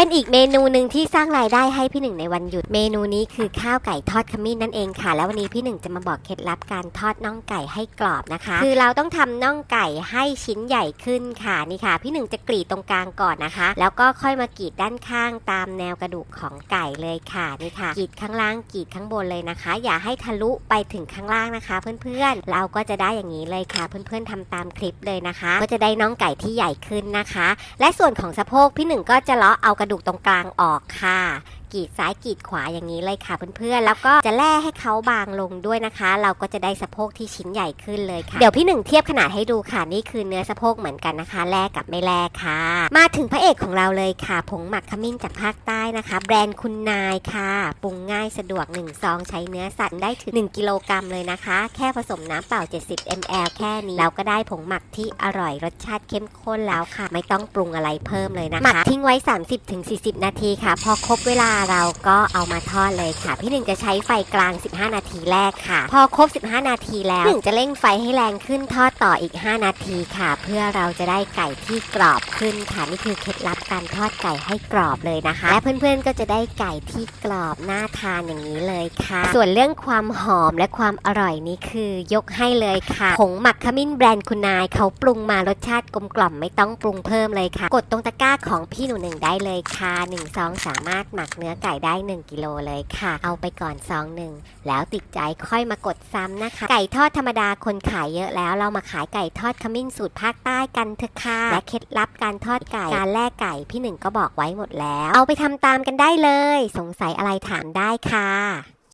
เป็นอีกเมนูหนึ่งที่สร้างรายได้ให้พี่หนึ่งในวันหยุด เมนูนี้คือข้าวไก่ทอดขมิ้นนั่นเองค่ะ แล้ววันนี้พี่หนึ่งจะมาบอกเคล็ดลับการทอดน่องไก่ให้กรอบนะคะ คือเราต้องทำน่องไก่ให้ชิ้นใหญ่ขึ้นค่ะนี่ค่ะ พี่หนึ่งจะกรีดตรงกลางก่อนนะคะ แล้วก็ค่อยมากรีดด้านข้างตามแนวกระดูกของไก่เลยค่ะนี่ค่ะกรีดข้างล่างกรีดข้างบนเลยนะคะ อย่าให้ทะลุไปถึงข้างล่างนะคะ เพื่อนๆ เราก็จะได้อย่างนี้เลยค่ะ เพื่อนๆทำตามคลิปเลยนะคะ ก็จะได้น่องไก่ที่ใหญ่ขึ้นนะคะ และส่วนของสะโพกพี่หนึ่งก็จะเลาะเอากระดูกตรงกลางออกค่ะ กรีดซ้ายกรีดขวาอย่างนี้เลยค่ะเพื่อนๆ แล้วก็จะแล่ให้เขาบางลงด้วยนะคะ เราก็จะได้สะโพกที่ชิ้นใหญ่ขึ้นเลยค่ะ เดี๋ยวพี่หนึ่งเทียบขนาดให้ดูค่ะนี่คือเนื้อสะโพกเหมือนกันนะคะ แลกกับไม่แลกค่ะ มาถึงพระเอกของเราเลยค่ะ ผงหมักขมิ้นจากภาคใต้นะคะ แบรนด์คุณนายค่ะปรุงง่ายสะดวก1ซองใช้เนื้อสัตว์ได้ถึง 1 กิโลกรัมเลยนะคะ แค่ผสมน้ำเปล่า 70 ml แค่นี้เราก็ได้ผงหมักที่อร่อยรสชาติเข้มข้นแล้วค่ะ ไม่ต้องปรุงอะไรเพิ่มเลยนะคะหมักทิ้งไว้ 30-40 นาทีค่ะ พอครบเวลาเราก็เอามาทอดเลยค่ะ พี่หนึ่งจะใช้ไฟกลาง 15 นาทีแรกค่ะ พอครบ 15 นาทีแล้วหนึ่งจะเร่งไฟให้แรงขึ้นทอดต่ออีก 5 นาทีค่ะ เพื่อเราจะได้ไก่ที่กรอบขึ้นค่ะนี่คือเคล็ดลับการทอดไก่ให้กรอบเลยนะคะ และเพื่อนๆก็จะได้ไก่ที่กรอบน่าทานอย่างนี้เลยค่ะ ส่วนเรื่องความหอมและความอร่อยนี่คือยกให้เลยค่ะผงหมักขมิ้นแบรนด์คุณนายเขาปรุงมารสชาติกลมกล่อมไม่ต้องปรุงเพิ่มเลยค่ะ กดตรงตะกร้าของพี่หนูหนึ่งได้เลยค่ะหนึ่งซองสามารถหมักเนื้ออไก่ได้ 1 กิโลเลยค่ะ เอาไปก่อนซองหนึ่งแล้วติดใจค่อยมากดซ้ำนะคะ ไก่ทอดธรรมดาคนขายเยอะแล้ว เรามาขายไก่ทอดขมิ้นสูตรภาคใต้กันเถอะค่ะและเคล็ดลับการทอดไก่การแล่ไก่พี่หนึ่งก็บอกไว้หมดแล้ว เอาไปทำตามกันได้เลย สงสัยอะไรถามได้ค่ะ